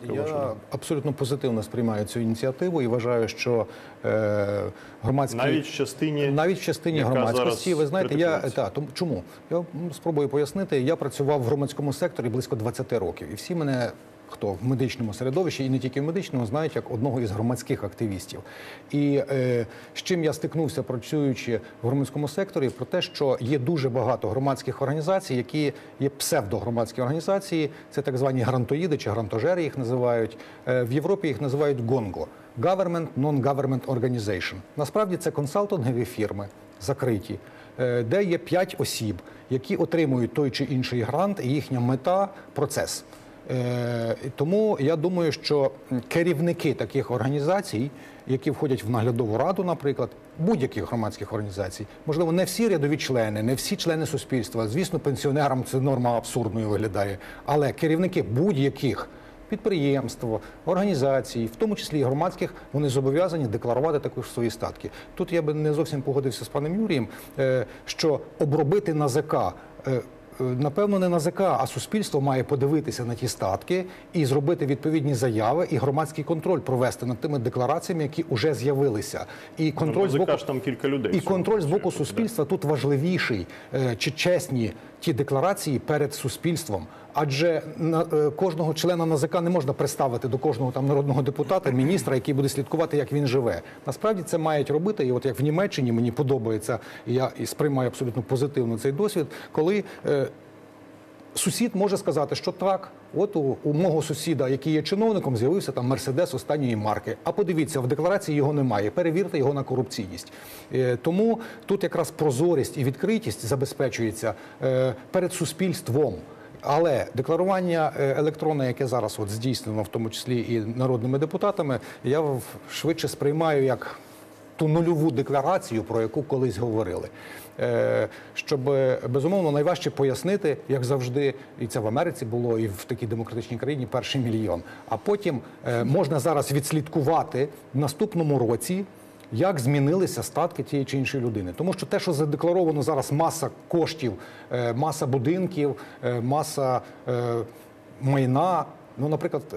Я абсолютно позитивно сприймаю цю ініціативу і вважаю, що е, громадські Навіть в частині навіть в частині громадськості, ви знаєте, я та тому чому я спробую пояснити. Я працював в громадському секторі близько 20 років, і всі мене. Хто в медичному середовищі і не тільки в медичному знають як одного із громадських активістів, і е, з чим я стикнувся, працюючи в громадському секторі, про те, що є дуже багато громадських організацій, які є псевдогромадські організації, це так звані грантоїди чи грантожери їх називають. Е, в Європі їх називають гонго Government Non-Government Organization. Насправді це консалтингові фірми закриті, е, де є п'ять осіб, які отримують той чи інший грант, і їхня мета процес. Е, Тому я думаю, що керівники таких організацій, які входять в наглядову раду, наприклад, будь-яких громадських організацій, можливо, не всі рядові члени, не всі члени суспільства. Звісно, пенсіонерам це норма абсурдною виглядає, але керівники будь-яких підприємств, організацій, в тому числі і громадських, вони зобов'язані декларувати також свої статки. Тут я би не зовсім погодився з паном Юрієм, е, що обробити НАЗК. е, е, Напевно, не НАЗК, а суспільство має подивитися на ті статки і зробити відповідні заяви, і громадський контроль провести над тими деклараціями, які вже з'явилися. І контроль з боку там кілька людей. і контроль з боку суспільства тут важливіший Е, чи чесні ті декларації перед суспільством. Адже на е, кожного члена НАЗК не можна представити до кожного там народного депутата, міністра, який буде слідкувати, як він живе. Насправді це мають робити. І от як в Німеччині мені подобається, і я і сприймаю абсолютно позитивно цей досвід, коли. е, Сусід може сказати, що так, от у, у мого сусіда, який є чиновником, з'явився там мерседес останньої марки. А подивіться, в декларації його немає. Перевірте його на корупційність. Е, тому тут якраз прозорість і відкритість забезпечується е, перед суспільством. Але декларування е, електронне, яке зараз от здійснено, в тому числі і народними депутатами, я швидше сприймаю як ту нульову декларацію, про яку колись говорили. Е, Щоб е, безумовно найважче пояснити, як завжди, і це в Америці було, і в такій демократичній країні перший мільйон. А потім можна зараз відслідкувати в наступному році. Як змінилися статки тієї чи іншої людини? Тому що те, що задекларовано зараз маса коштів, е, маса будинків, е, маса е, майна. Ну, наприклад, е,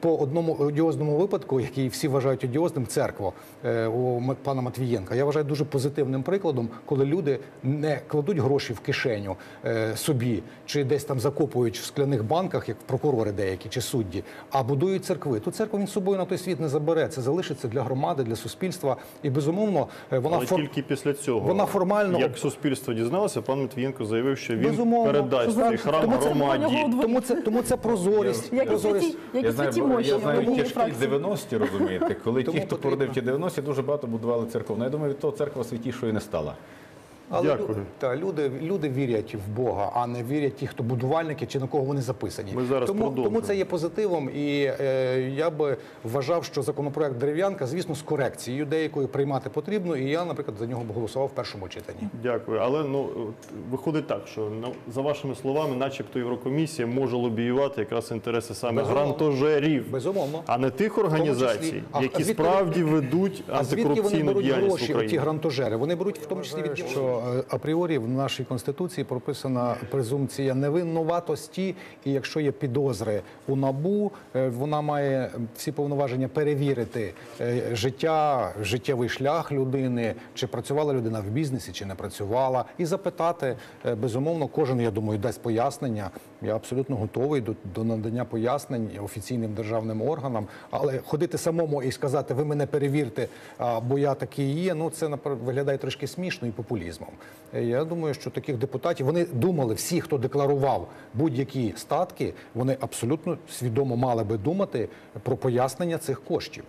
по одному одіозному випадку, який всі вважають одіозним, церкву е, у пана Матвієнка, я вважаю дуже позитивним прикладом, коли люди не кладуть гроші в кишеню е, собі чи десь там закопують в скляних банках, як прокурори деякі чи судді, а будують церкви. Ту церкву він з собою на той світ не забере. Це залишиться для громади, для суспільства. І безумовно, вона Але фор- тільки після цього, вона формально- як суспільство дізналося, пан Матвієнко заявив, що він Безумовно. передасть цей храм Тому це громаді. тому це тому це прозорість. Прозорість. Я знаю, я знаю тяжкі 90-ті, розумієте, коли ті, хто породив ті 90-ті, дуже багато будували церков. Ну, я думаю, від того церква святішою не стала. Але Дякую. лю- Та, люди, люди вірять в Бога, а не вірять ті, хто будувальники чи на кого вони записані. Ми зараз тому, тому це є позитивом, і е, я би вважав, що законопроект дерев'янка, звісно, з корекцією деякою приймати потрібно. І я, наприклад, за нього б голосував в першому читанні. Дякую. Але ну виходить так, що ну, за вашими словами, начебто Єврокомісія може лобіювати якраз інтереси саме Безумовно. грантожерів, Безумовно. а не тих організацій, А які звідки справді ведуть А звідки вони антикорупційну беруть діяльність гроші, оці грантожери? Вони беруть в тому числі від що е, апріорі в нашій конституції прописана презумпція невинуватості, і якщо є підозри у набу, е, вона має всі повноваження перевірити е, життя, життєвий шлях людини, чи працювала людина в бізнесі, чи не працювала, і запитати безумовно, кожен я думаю дасть пояснення. Я абсолютно готовий до, до надання пояснень офіційним державним органам, але ходити самому і сказати, ви мене перевірте, бо я такий є. Ну це виглядає трошки смішно і популізмом. Е, Я думаю, що таких депутатів вони думали, всі, хто декларував будь-які статки, вони абсолютно свідомо мали би думати про пояснення цих коштів.